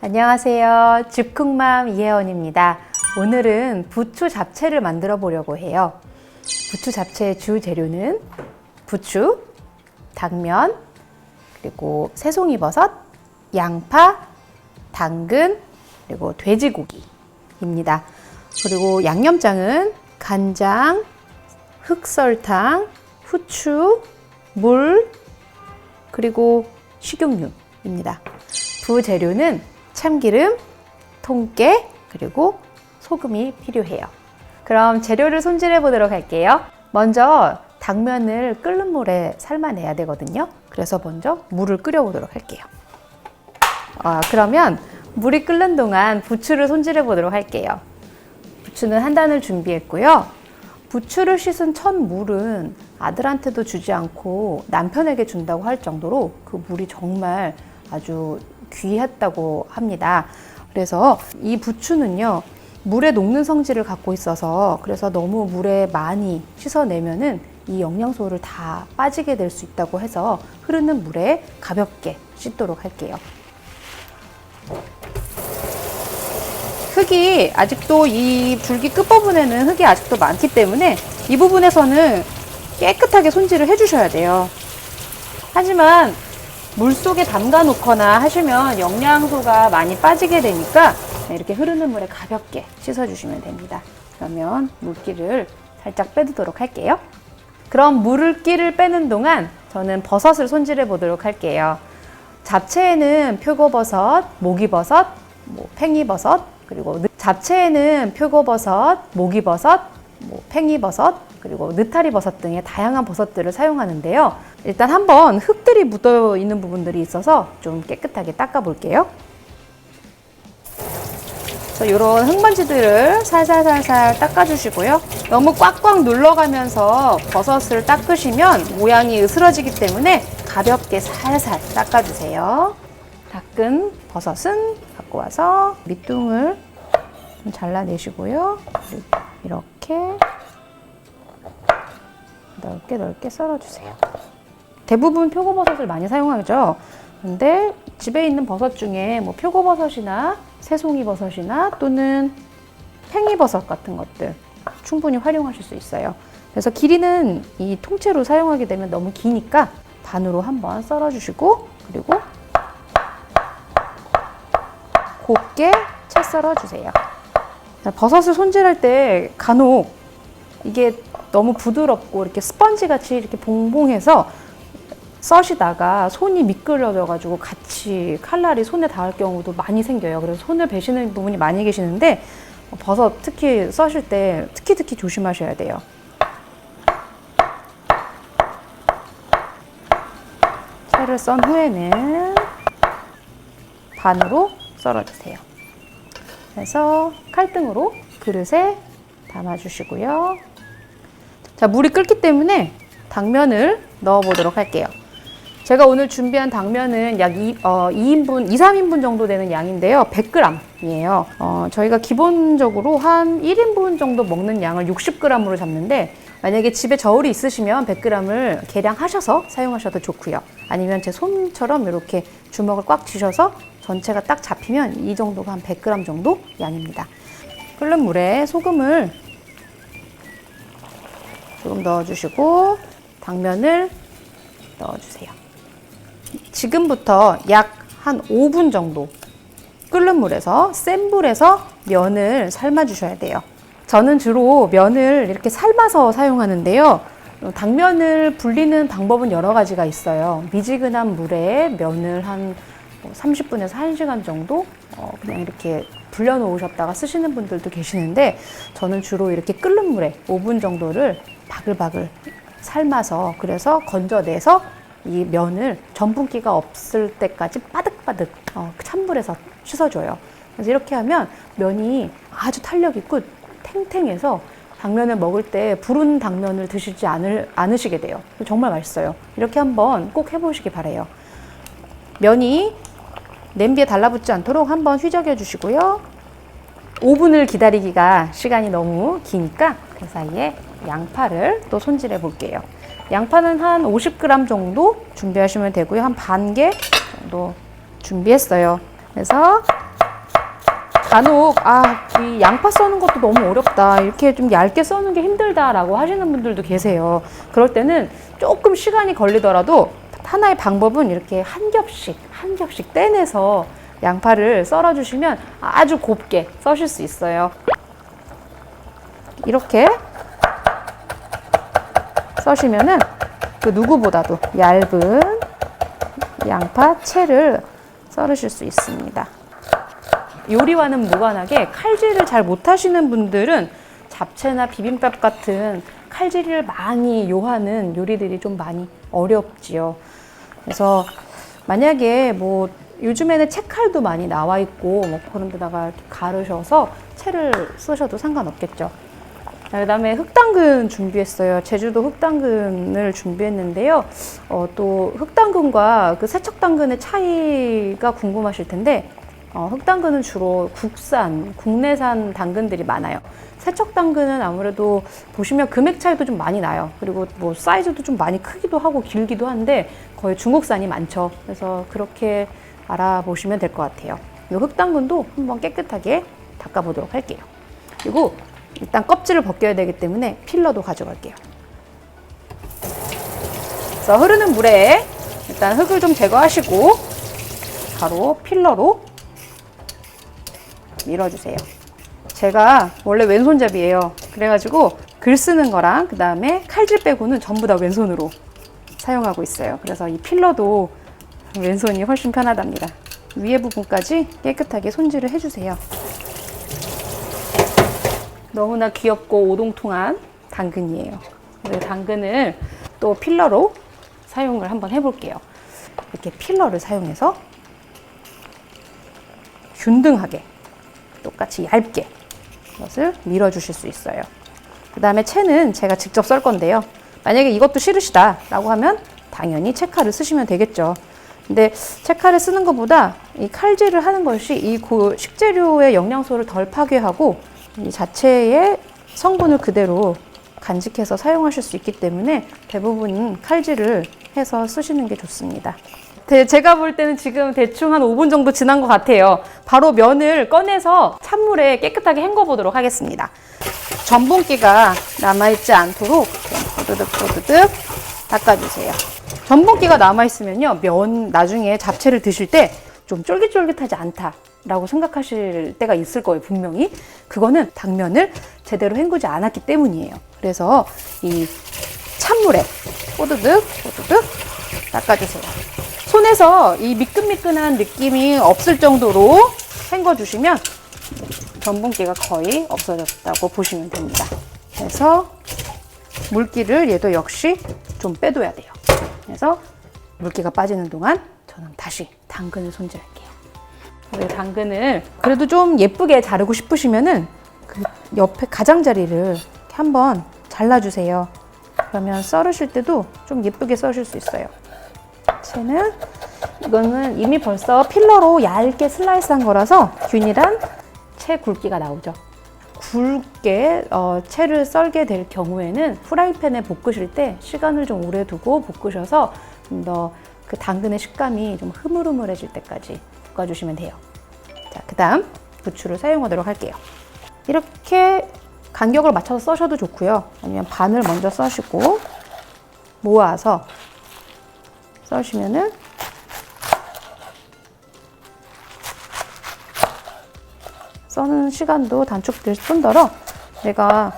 안녕하세요. 집쿡맘 이혜원입니다. 오늘은 부추 잡채를 만들어 보려고 해요. 부추 잡채의 주 재료는 부추, 당면, 그리고 새송이버섯, 양파, 당근, 그리고 돼지고기입니다. 그리고 양념장은 간장, 흑설탕, 후추, 물, 그리고 식용유입니다. 부재료는 참기름, 통깨, 그리고 소금이 필요해요. 그럼 재료를 손질해 보도록 할게요. 먼저 당면을 끓는 물에 삶아내야 되거든요. 그래서 먼저 물을 끓여 보도록 할게요. 아, 그러면 물이 끓는 동안 부추를 손질해 보도록 할게요. 부추는 한 단을 준비했고요. 부추를 씻은 첫 물은 아들한테도 주지 않고 남편에게 준다고 할 정도로 그 물이 정말 아주 귀했다고 합니다. 그래서 이 부추는요, 물에 녹는 성질을 갖고 있어서 그래서 너무 물에 많이 씻어내면은 이 영양소를 다 빠지게 될 수 있다고 해서 흐르는 물에 가볍게 씻도록 할게요. 흙이 아직도 이 줄기 끝부분에는 흙이 아직도 많기 때문에 이 부분에서는 깨끗하게 손질을 해주셔야 돼요. 하지만 물 속에 담가 놓거나 하시면 영양소가 많이 빠지게 되니까 이렇게 흐르는 물에 가볍게 씻어주시면 됩니다. 그러면 물기를 살짝 빼두도록 할게요. 그럼 물기를 빼는 동안 저는 버섯을 손질해 보도록 할게요. 잡채에는 표고버섯, 목이버섯, 뭐 팽이버섯, 그리고 느- 잡채에는 표고버섯, 목이버섯, 뭐 팽이버섯, 그리고 느타리 버섯 등의 다양한 버섯들을 사용하는데요. 일단 한번 흙들이 묻어 있는 부분들이 있어서 좀 깨끗하게 닦아 볼게요. 이런 흙먼지들을 살살살살 닦아주시고요. 너무 꽉꽉 눌러가면서 버섯을 닦으시면 모양이 으스러지기 때문에 가볍게 살살 닦아주세요. 닦은 버섯은 갖고 와서 밑둥을 좀 잘라내시고요. 이렇게 넓게 넓게 썰어주세요. 대부분 표고버섯을 많이 사용하죠. 근데 집에 있는 버섯 중에 뭐 표고버섯이나 새송이버섯이나 또는 팽이버섯 같은 것들 충분히 활용하실 수 있어요. 그래서 길이는 이 통째로 사용하게 되면 너무 기니까 반으로 한번 썰어주시고 그리고 곱게 채 썰어주세요. 자, 버섯을 손질할 때 간혹 이게 너무 부드럽고 이렇게 스펀지 같이 이렇게 봉봉해서 써시다가 손이 미끄러져가지고 같이 칼날이 손에 닿을 경우도 많이 생겨요. 그래서 손을 베시는 부분이 많이 계시는데 버섯 특히 써실 때 특히 특히 조심하셔야 돼요. 채를 썬 후에는 반으로 썰어 주세요. 그래서 칼등으로 그릇에 담아 주시고요. 자, 물이 끓기 때문에 당면을 넣어 보도록 할게요. 제가 오늘 준비한 당면은 약 2, 어, 2인분, 2, 3인분 정도 되는 양인데요. 100g이에요. 어, 저희가 기본적으로 한 1인분 정도 먹는 양을 60g으로 잡는데 만약에 집에 저울이 있으시면 100g을 계량하셔서 사용하셔도 좋고요. 아니면 제 손처럼 이렇게 주먹을 꽉 쥐셔서 전체가 딱 잡히면 이 정도가 한 100g 정도 양입니다. 끓는 물에 소금을 조금 넣어주시고 당면을 넣어주세요. 지금부터 약 한 5분 정도 끓는 물에서 센 불에서 면을 삶아 주셔야 돼요. 저는 주로 면을 이렇게 삶아서 사용하는데요. 어, 당면을 불리는 방법은 여러 가지가 있어요. 미지근한 물에 면을 한 30분에서 1시간 정도 어, 그냥 이렇게 불려 놓으셨다가 쓰시는 분들도 계시는데 저는 주로 이렇게 끓는 물에 5분 정도를 바글바글 삶아서 그래서 건져내서 이 면을 전분기가 없을 때까지 바득바득 어, 찬물에서 씻어줘요. 그래서 이렇게 하면 면이 아주 탄력 있고 탱탱해서 당면을 먹을 때 부른 당면을 드시지 않을, 않으시게 돼요. 정말 맛있어요. 이렇게 한번 꼭 해보시기 바래요. 면이 냄비에 달라붙지 않도록 한번 휘저겨 주시고요. 5분을 기다리기가 시간이 너무 기니까 그 사이에 양파를 또 손질해 볼게요. 양파는 한 50g 정도 준비하시면 되고요. 한 반 개 정도 준비했어요. 그래서 간혹 아, 이 양파 써는 것도 너무 어렵다. 이렇게 좀 얇게 써는 게 힘들다라고 하시는 분들도 계세요. 그럴 때는 조금 시간이 걸리더라도 하나의 방법은 이렇게 한 겹씩 한 겹씩 떼내서 양파를 썰어 주시면 아주 곱게 써실 수 있어요. 이렇게 써시면은 그 누구보다도 얇은 양파 채를 썰으실 수 있습니다. 요리와는 무관하게 칼질을 잘 못하시는 분들은 잡채나 비빔밥 같은 칼질을 많이 요하는 요리들이 좀 많이 어렵지요. 그래서 만약에 뭐 요즘에는 채칼도 많이 나와 있고 뭐 그런 데다가 가르셔서 채를 쓰셔도 상관없겠죠. 자, 그다음에 흑당근 준비했어요. 제주도 흑당근을 준비했는데요. 어, 또 흑당근과 그 세척당근의 차이가 궁금하실 텐데 어, 흑당근은 주로 국산, 국내산 당근들이 많아요. 세척당근은 아무래도 보시면 금액 차이도 좀 많이 나요. 그리고 뭐 사이즈도 좀 많이 크기도 하고 길기도 한데 거의 중국산이 많죠. 그래서 그렇게 알아보시면 될 것 같아요. 이 흑당근도 한번 깨끗하게 닦아보도록 할게요. 그리고 일단 껍질을 벗겨야 되기 때문에 필러도 가져갈게요. 그래서 흐르는 물에 일단 흙을 좀 제거하시고 바로 필러로 밀어주세요. 제가 원래 왼손잡이에요. 그래가지고 글 쓰는 거랑 그 다음에 칼질 빼고는 전부 다 왼손으로 사용하고 있어요. 그래서 이 필러도 왼손이 훨씬 편하답니다. 위에 부분까지 깨끗하게 손질을 해주세요. 너무나 귀엽고 오동통한 당근이에요. 당근을 또 필러로 사용을 한번 해볼게요. 이렇게 필러를 사용해서 균등하게 똑같이 얇게 이것을 밀어주실 수 있어요. 그 다음에 채는 제가 직접 썰 건데요. 만약에 이것도 싫으시다라고 하면 당연히 채칼을 쓰시면 되겠죠. 근데 채칼을 쓰는 것보다 이 칼질을 하는 것이 이 고- 식재료의 영양소를 덜 파괴하고 이 자체의 성분을 그대로 간직해서 사용하실 수 있기 때문에 대부분 칼질을 해서 쓰시는 게 좋습니다. 대- 제가 볼 때는 지금 대충 한 5분 정도 지난 것 같아요. 바로 면을 꺼내서 찬물에 깨끗하게 헹궈 보도록 하겠습니다. 전분기가 남아있지 않도록 포드득 포드득 닦아주세요. 전분기가 남아있으면요, 면 나중에 잡채를 드실 때 좀 쫄깃쫄깃하지 않다 라고 생각하실 때가 있을 거예요, 분명히. 그거는 당면을 제대로 헹구지 않았기 때문이에요. 그래서 이 찬물에 포드득 포드득 닦아주세요. 손에서 이 미끈미끈한 느낌이 없을 정도로 헹궈주시면 전분기가 거의 없어졌다고 보시면 됩니다. 그래서 물기를 얘도 역시 좀 빼둬야 돼요. 그래서 물기가 빠지는 동안 저는 다시 당근을 손질할게요. 당근을 그래도 좀 예쁘게 자르고 싶으시면은 그 옆에 가장자리를 한번 잘라주세요. 그러면 썰으실 때도 좀 예쁘게 썰으실 수 있어요. 채는 이거는 이미 벌써 필러로 얇게 슬라이스한 거라서 균일한 채 굵기가 나오죠. 굵게 어, 채를 썰게 될 경우에는 프라이팬에 볶으실 때 시간을 좀 오래 두고 볶으셔서 좀 더 그 당근의 식감이 좀 흐물흐물해질 때까지 볶아주시면 돼요. 자, 그 다음 부추를 사용하도록 할게요. 이렇게 간격을 맞춰서 써셔도 좋고요. 아니면 반을 먼저 써시고 모아서 써시면은 써는 시간도 단축될 뿐더러 내가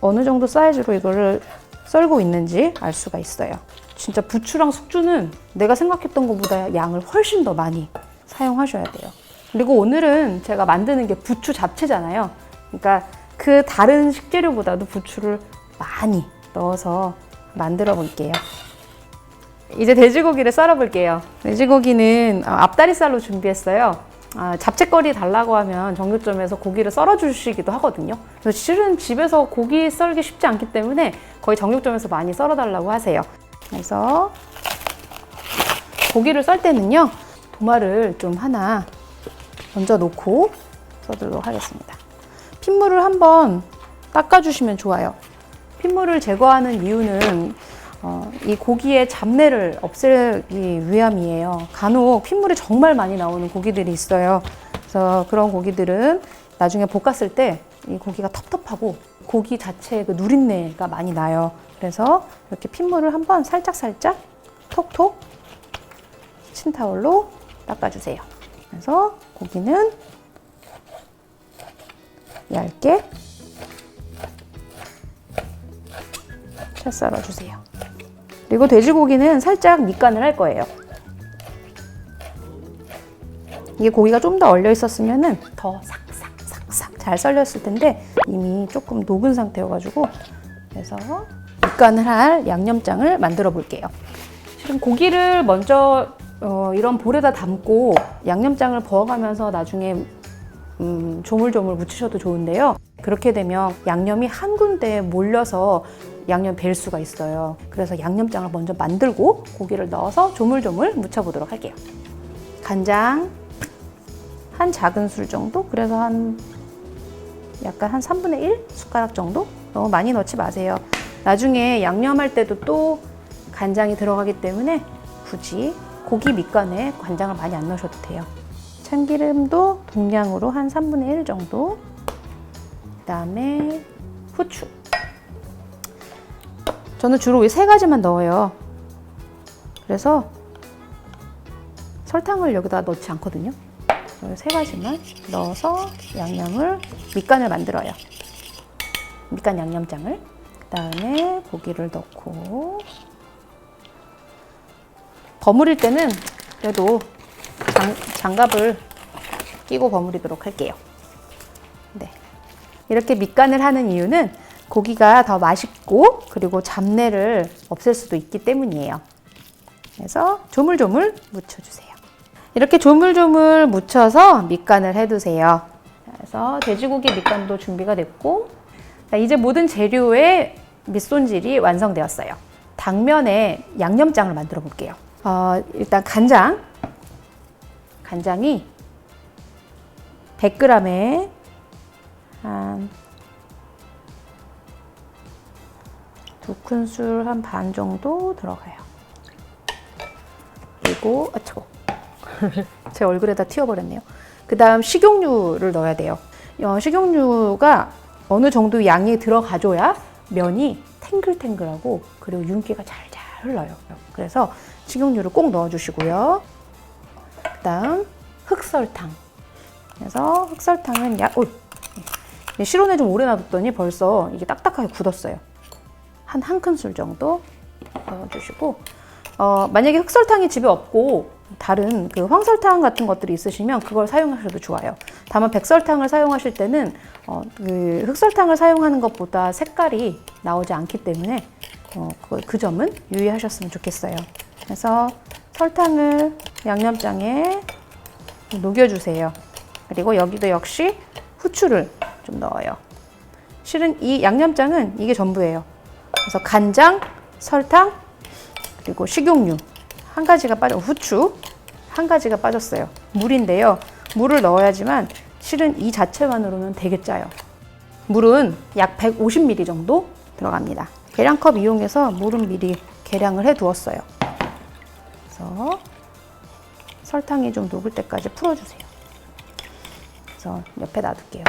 어느 정도 사이즈로 이거를 썰고 있는지 알 수가 있어요. 진짜 부추랑 숙주는 내가 생각했던 것보다 양을 훨씬 더 많이 사용하셔야 돼요. 그리고 오늘은 제가 만드는 게 부추 잡채잖아요. 그러니까 그 다른 식재료보다도 부추를 많이 넣어서 만들어 볼게요. 이제 돼지고기를 썰어 볼게요. 돼지고기는 어, 앞다리살로 준비했어요. 아, 잡채거리 달라고 하면 정육점에서 고기를 썰어 주시기도 하거든요. 그래서 실은 집에서 고기 썰기 쉽지 않기 때문에 거의 정육점에서 많이 썰어 달라고 하세요. 그래서 고기를 썰 때는요, 도마를 좀 하나 얹어 놓고 썰도록 하겠습니다. 핏물을 한번 닦아주시면 좋아요. 핏물을 제거하는 이유는 어, 이 고기의 잡내를 없애기 위함이에요. 간혹 핏물이 정말 많이 나오는 고기들이 있어요. 그래서 그런 고기들은 나중에 볶았을 때 이 고기가 텁텁하고 고기 자체의 그 누린내가 많이 나요. 그래서 이렇게 핏물을 한번 살짝 살짝 톡톡 킨타올로 닦아주세요. 그래서 고기는 얇게 채 썰어주세요. 그리고 돼지고기는 살짝 밑간을 할 거예요. 이게 고기가 좀 더 얼려 있었으면은 더 삭삭삭삭 잘 썰렸을 텐데 이미 조금 녹은 상태여가지고 그래서 밑간을 할 양념장을 만들어 볼게요. 실은 고기를 먼저 어, 이런 볼에다 담고 양념장을 부어가면서 나중에 음, 조물조물 묻히셔도 좋은데요. 그렇게 되면 양념이 한 군데에 몰려서 양념 벨 수가 있어요. 그래서 양념장을 먼저 만들고 고기를 넣어서 조물조물 묻혀보도록 할게요. 간장 한 작은 술 정도? 그래서 한 약간 한 3분의 1 숟가락 정도? 너무 많이 넣지 마세요. 나중에 양념할 때도 또 간장이 들어가기 때문에 굳이 고기 밑간에 간장을 많이 안 넣으셔도 돼요. 참기름도 동량으로 한 3분의 1 정도. 그 다음에 후추. 저는 주로 이 세 가지만 넣어요. 그래서 설탕을 여기다 넣지 않거든요. 이세 가지만 넣어서 양념을 밑간을 만들어요. 밑간 양념장을. 그 다음에 고기를 넣고 버무릴 때는 그래도 장, 장갑을 끼고 버무리도록 할게요. 네. 이렇게 밑간을 하는 이유는 고기가 더 맛있고 그리고 잡내를 없앨 수도 있기 때문이에요. 그래서 조물조물 묻혀주세요. 이렇게 조물조물 묻혀서 밑간을 해두세요. 그래서 돼지고기 밑간도 준비가 됐고 자, 이제 모든 재료의 밑손질이 완성되었어요. 당면에 양념장을 만들어 볼게요. 어, 일단 간장. 간장이 100g에 한 두 큰술 한 반 정도 들어가요. 그리고 아 차고 제 얼굴에다 튀어버렸네요. 그 다음 식용유를 넣어야 돼요. 어, 식용유가 어느 정도 양이 들어가줘야 면이 탱글탱글하고 그리고 윤기가 잘잘 흘러요. 그래서 식용유를 꼭 넣어주시고요. 그 다음 흑설탕. 그래서 흑설탕은 약, 오, 실온에 좀 오래 놔뒀더니 벌써 이게 딱딱하게 굳었어요. 한 한 큰술 정도 넣어주시고, 어, 만약에 흑설탕이 집에 없고 다른 그 황설탕 같은 것들이 있으시면 그걸 사용하셔도 좋아요. 다만 백설탕을 사용하실 때는 어, 그 흑설탕을 사용하는 것보다 색깔이 나오지 않기 때문에 어, 그, 그 점은 유의하셨으면 좋겠어요. 그래서 설탕을 양념장에 녹여주세요. 그리고 여기도 역시 후추를 좀 넣어요. 실은 이 양념장은 이게 전부예요. 그래서 간장, 설탕, 그리고 식용유 한 가지가 빠져 후추 한 가지가 빠졌어요. 물인데요. 물을 넣어야지만 실은 이 자체만으로는 되게 짜요. 물은 약 150ml 정도 들어갑니다. 계량컵 이용해서 물은 미리 계량을 해 두었어요. 그래서 설탕이 좀 녹을 때까지 풀어주세요. 그래서 옆에 놔둘게요.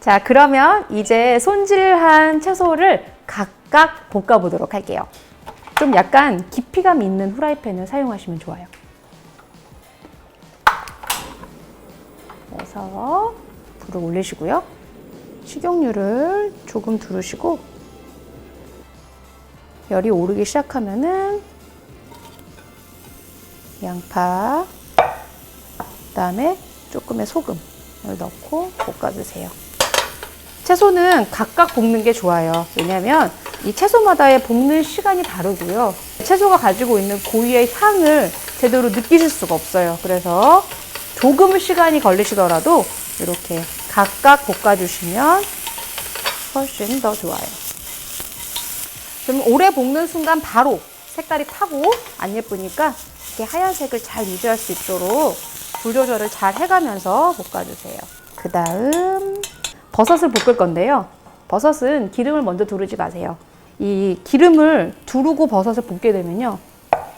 자, 그러면 이제 손질한 채소를 각 각 볶아 보도록 할게요. 좀 약간 깊이감 있는 후라이팬을 사용하시면 좋아요. 그래서 불을 올리시고요. 식용유를 조금 두르시고 열이 오르기 시작하면은 양파, 그다음에 조금의 소금을 넣고 볶아주세요. 채소는 각각 볶는 게 좋아요. 왜냐하면 이 채소마다의 볶는 시간이 다르고요. 채소가 가지고 있는 고유의 향을 제대로 느끼실 수가 없어요. 그래서 조금 시간이 걸리시더라도 이렇게 각각 볶아주시면 훨씬 더 좋아요. 그럼 오래 볶는 순간 바로 색깔이 타고 안 예쁘니까 이렇게 하얀색을 잘 유지할 수 있도록 불 조절을 잘 해가면서 볶아주세요. 그 다음 버섯을 볶을 건데요. 버섯은 기름을 먼저 두르지 마세요. 이 기름을 두르고 버섯을 볶게 되면요.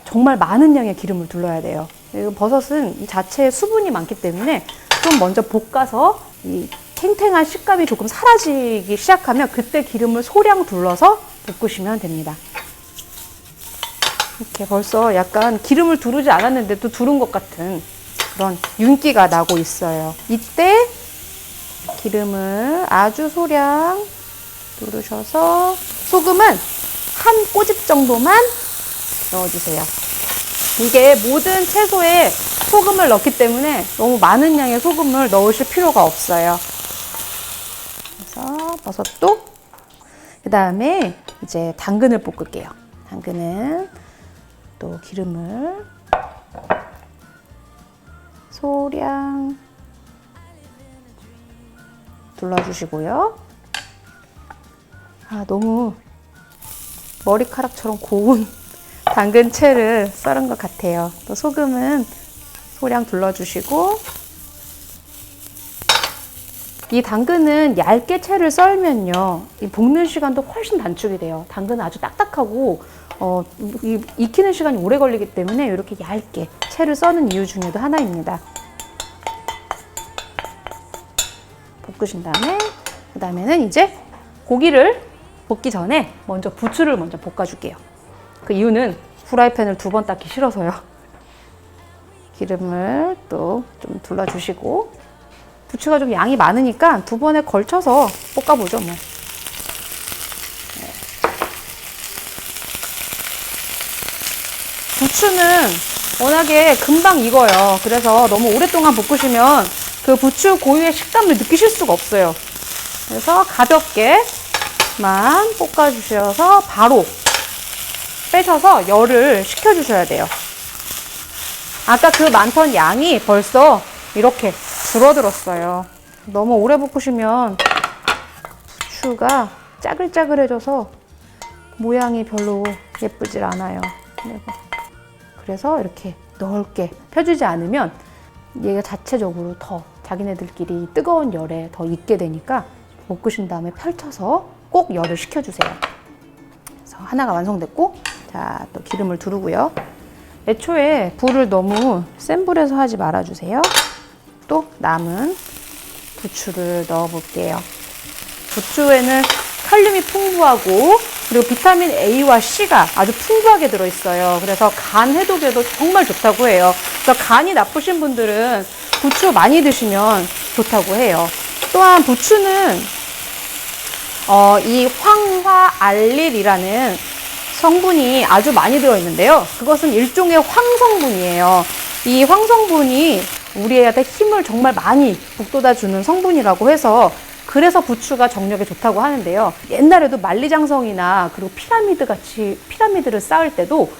정말 많은 양의 기름을 둘러야 돼요. 버섯은 이 자체에 수분이 많기 때문에 좀 먼저 볶아서 이 탱탱한 식감이 조금 사라지기 시작하면 그때 기름을 소량 둘러서 볶으시면 됩니다. 이렇게 벌써 약간 기름을 두르지 않았는데도 두른 것 같은 그런 윤기가 나고 있어요. 이때 기름을 아주 소량 두르셔서 소금은 한 꼬집 정도만 넣어주세요. 이게 모든 채소에 소금을 넣기 때문에 너무 많은 양의 소금을 넣으실 필요가 없어요. 그래서 버섯도 그 다음에 이제 당근을 볶을게요. 당근은 또 기름을 소량 둘러주시고요. 아, 너무 머리카락처럼 고운 당근채를 썰은 것 같아요. 또 소금은 소량 둘러주시고 이 당근은 얇게 채를 썰면요, 이 볶는 시간도 훨씬 단축이 돼요. 당근은 아주 딱딱하고 어, 이, 익히는 시간이 오래 걸리기 때문에 이렇게 얇게 채를 써는 이유 중에도 하나입니다. 볶으신 다음에 그 다음에는 이제 고기를 볶기 전에 먼저 부추를 먼저 볶아줄게요. 그 이유는 후라이팬을 두 번 닦기 싫어서요. 기름을 또 좀 둘러주시고 부추가 좀 양이 많으니까 두 번에 걸쳐서 볶아보죠 뭐. 네. 부추는 워낙에 금방 익어요. 그래서 너무 오랫동안 볶으시면 그 부추 고유의 식감을 느끼실 수가 없어요. 그래서 가볍게 만 볶아주셔서 바로 빼셔서 열을 식혀주셔야 돼요. 아까 그 많던 양이 벌써 이렇게 줄어들었어요. 너무 오래 볶으시면 부추가 짜글짜글해져서 모양이 별로 예쁘질 않아요. 네. 그래서 이렇게 넓게 펴주지 않으면 얘가 자체적으로 더 자기네들끼리 뜨거운 열에 더 익게 되니까 볶으신 다음에 펼쳐서 꼭 열을 식혀주세요. 그래서 하나가 완성됐고, 자, 또 기름을 두르고요. 애초에 불을 너무 센 불에서 하지 말아주세요. 또 남은 부추를 넣어볼게요. 부추에는 칼륨이 풍부하고 그리고 비타민 A와 C가 아주 풍부하게 들어있어요. 그래서 간 해독에도 정말 좋다고 해요. 그래서 간이 나쁘신 분들은 부추 많이 드시면 좋다고 해요. 또한 부추는 어, 이 황화알릴이라는 성분이 아주 많이 들어있는데요. 그것은 일종의 황성분이에요. 이 황성분이 우리한테 힘을 정말 많이 북돋아 주는 성분이라고 해서 그래서 부추가 정력에 좋다고 하는데요. 옛날에도 만리장성이나 그리고 피라미드 같이 피라미드를 쌓을 때도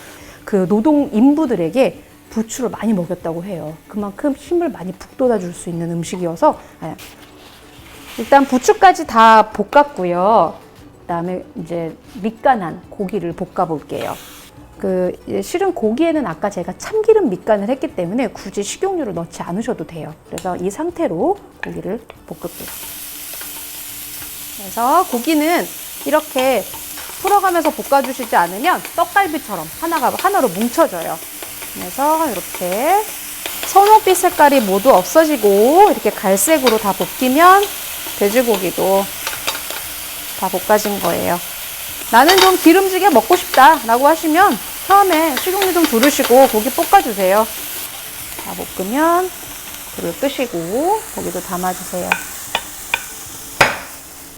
그 노동 인부들에게 부추를 많이 먹였다고 해요. 그만큼 힘을 많이 북돋아 줄 수 있는 음식이어서 예. 일단 부추까지 다 볶았고요. 그다음에 이제 밑간한 고기를 볶아 볼게요. 그 실은 고기에는 아까 제가 참기름 밑간을 했기 때문에 굳이 식용유를 넣지 않으셔도 돼요. 그래서 이 상태로 고기를 볶을게요. 그래서 고기는 이렇게 풀어가면서 볶아주시지 않으면 떡갈비처럼 하나가 하나로 뭉쳐져요. 그래서 이렇게 선홍빛 색깔이 모두 없어지고 이렇게 갈색으로 다 볶이면 돼지고기도 다 볶아진 거예요. 나는 좀 기름지게 먹고 싶다 라고 하시면 처음에 식용유 좀 두르시고 고기 볶아주세요. 다 볶으면 불을 끄시고 고기도 담아주세요.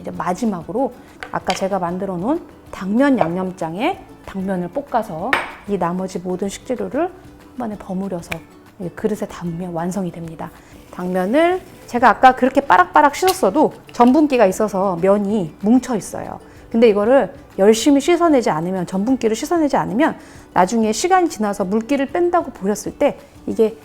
이제 마지막으로 아까 제가 만들어 놓은 당면 양념장에 당면을 볶아서 이 나머지 모든 식재료를 한 번에 버무려서 이 그릇에 담으면 완성이 됩니다. 당면을 제가 아까 그렇게 빠락빠락 씻었어도 전분기가 있어서 면이 뭉쳐 있어요. 근데 이거를 열심히 씻어내지 않으면 전분기를 씻어내지 않으면 나중에 시간이 지나서 물기를 뺀다고 보셨을 때 이게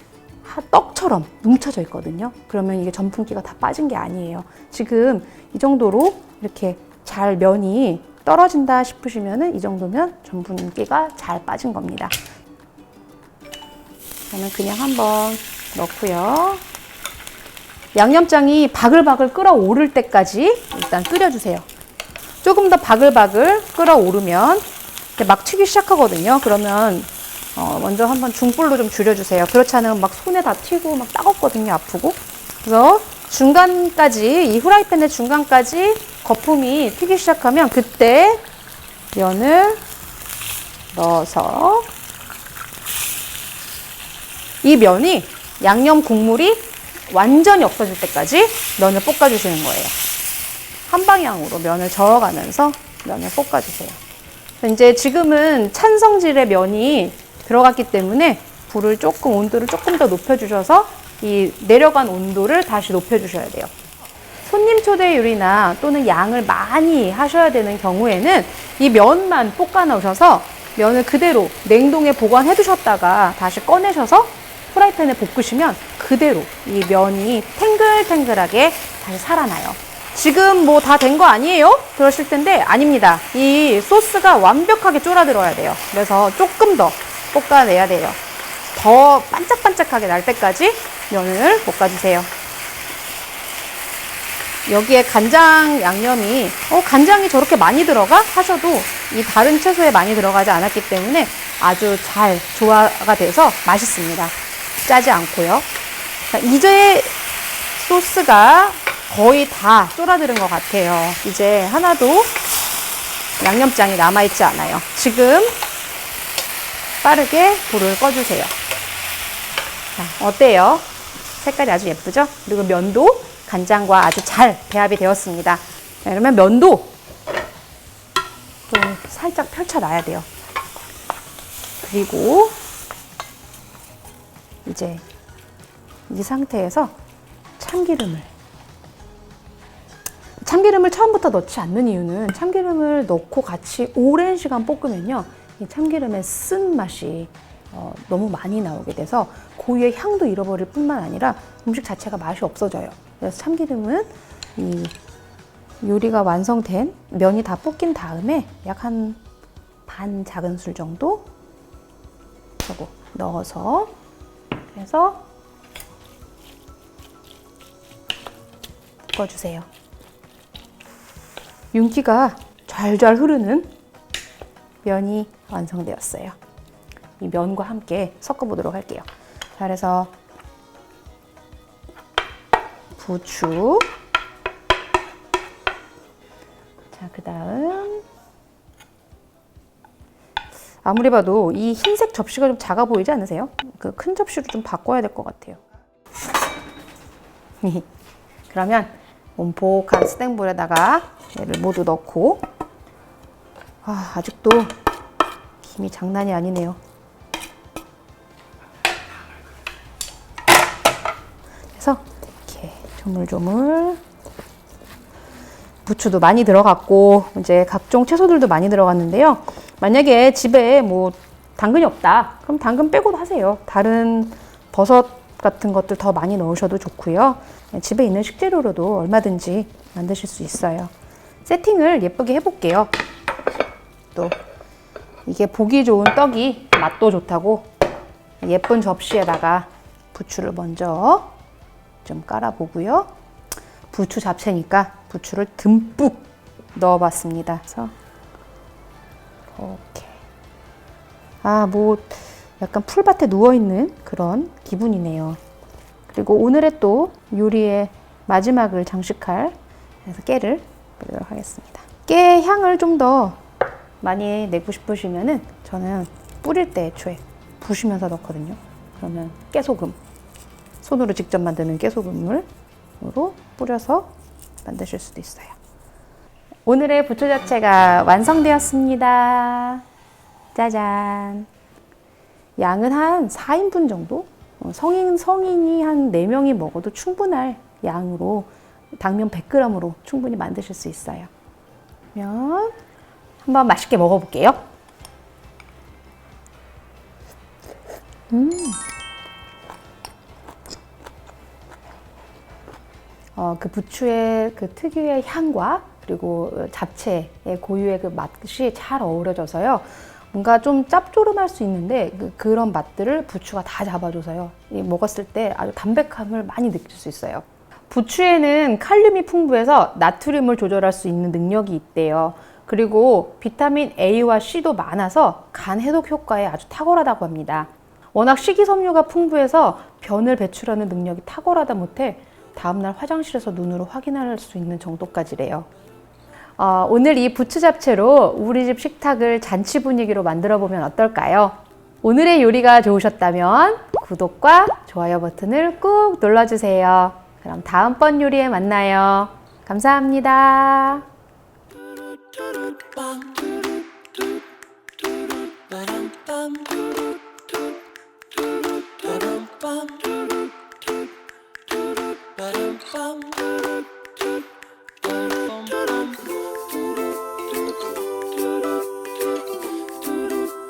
하- 떡처럼 뭉쳐져 있거든요. 그러면 이게 전분기가 다 빠진 게 아니에요. 지금 이 정도로 이렇게 잘 면이 떨어진다 싶으시면은 이 정도면 전분기가 잘 빠진 겁니다. 저는 그냥 한번 넣고요. 양념장이 바글바글 끓어오를 때까지 일단 끓여주세요. 조금 더 바글바글 끓어오르면 막 튀기 시작하거든요. 그러면 어, 먼저 한번 중불로 좀 줄여주세요. 그렇지 않으면 막 손에 다 튀고 막 따갑거든요. 아프고. 그래서 중간까지, 이 후라이팬의 중간까지 거품이 튀기 시작하면 그때 면을 넣어서 이 면이 양념 국물이 완전히 없어질 때까지 면을 볶아주시는 거예요. 한 방향으로 면을 저어가면서 면을 볶아주세요. 이제 지금은 찬성질의 면이 들어갔기 때문에 불을 조금 온도를 조금 더 높여주셔서 이 내려간 온도를 다시 높여주셔야 돼요. 손님 초대 요리나 또는 양을 많이 하셔야 되는 경우에는 이 면만 볶아 넣으셔서 면을 그대로 냉동에 보관해 두셨다가 다시 꺼내셔서 프라이팬에 볶으시면 그대로 이 면이 탱글탱글하게 다시 살아나요. 지금 뭐 다 된 거 아니에요? 그러실 텐데 아닙니다. 이 소스가 완벽하게 쫄아들어야 돼요. 그래서 조금 더 볶아내야 돼요. 더 반짝반짝하게 날 때까지 면을 볶아주세요. 여기에 간장 양념이 어 간장이 저렇게 많이 들어가 하셔도 이 다른 채소에 많이 들어가지 않았기 때문에 아주 잘 조화가 돼서 맛있습니다. 짜지 않고요. 자, 이제 소스가 거의 다 쫄아들은 것 같아요. 이제 하나도 양념장이 남아있지 않아요. 지금 빠르게 불을 꺼주세요. 자, 어때요? 색깔이 아주 예쁘죠? 그리고 면도 간장과 아주 잘 배합이 되었습니다. 자, 그러면 면도 또 살짝 펼쳐놔야 돼요. 그리고 이제 이 상태에서 참기름을 참기름을 처음부터 넣지 않는 이유는 참기름을 넣고 같이 오랜 시간 볶으면요 이 참기름의 쓴 맛이 어, 너무 많이 나오게 돼서 고유의 향도 잃어버릴 뿐만 아니라 음식 자체가 맛이 없어져요. 그래서 참기름은 이 요리가 완성된 면이 다 볶인 다음에 약 한 반 작은 술 정도 하고 넣어서 그래서 볶아주세요. 윤기가 잘잘 흐르는 면이 완성되었어요. 이 면과 함께 섞어보도록 할게요. 자, 그래서 부추. 자, 그 다음. 아무리 봐도 이 흰색 접시가 좀 작아 보이지 않으세요? 그 큰 접시로 좀 바꿔야 될 것 같아요. 그러면 온폭한 스탱불에다가 얘를 모두 넣고 아, 아직도 김이 장난이 아니네요. 그래서 이렇게 조물조물 부추도 많이 들어갔고 이제 각종 채소들도 많이 들어갔는데요. 만약에 집에 뭐 당근이 없다. 그럼 당근 빼고도 하세요. 다른 버섯 같은 것들 더 많이 넣으셔도 좋고요. 집에 있는 식재료로도 얼마든지 만드실 수 있어요. 세팅을 예쁘게 해볼게요. 또 이게 보기 좋은 떡이 맛도 좋다고 예쁜 접시에다가 부추를 먼저 좀 깔아보고요. 부추 잡채니까 부추를 듬뿍 넣어봤습니다. 그래서 이렇게 아뭐 약간 풀밭에 누워 있는 그런 기분이네요. 그리고 오늘의 또 요리의 마지막을 장식할 그래서 깨를 뿌리도록 하겠습니다. 깨 향을 좀 더 많이 내고 싶으시면은 저는 뿌릴 때 애초에 부시면서 넣거든요. 그러면 깨소금 손으로 직접 만드는 깨소금으로 뿌려서 만드실 수도 있어요. 오늘의 부추 자체가 완성되었습니다. 짜잔. 양은 한 4인분 정도? 어, 성인, 성인이 한 4명이 먹어도 충분할 양으로 당면 100g으로 충분히 만드실 수 있어요. 그러면 한번 맛있게 먹어볼게요. 음. 어, 그 부추의 그 특유의 향과 그리고 잡채의 고유의 그 맛이 잘 어우러져서요. 뭔가 좀 짭조름할 수 있는데 그, 런 맛들을 부추가 다 잡아줘서요. 이 먹었을 때 아주 담백함을 많이 느낄 수 있어요. 부추에는 칼륨이 풍부해서 나트륨을 조절할 수 있는 능력이 있대요. 그리고 비타민 A와 C도 많아서 간 해독 효과에 아주 탁월하다고 합니다. 워낙 식이섬유가 풍부해서 변을 배출하는 능력이 탁월하다 못해 다음날 화장실에서 눈으로 확인할 수 있는 정도까지래요. 어, 오늘 이 부추 잡채로 우리 집 식탁을 잔치 분위기로 만들어 보면 어떨까요? 오늘의 요리가 좋으셨다면 구독과 좋아요 버튼을 꾹 눌러주세요. 그럼 다음번 요리에 만나요. 감사합니다. Ba-dum-bum. bum.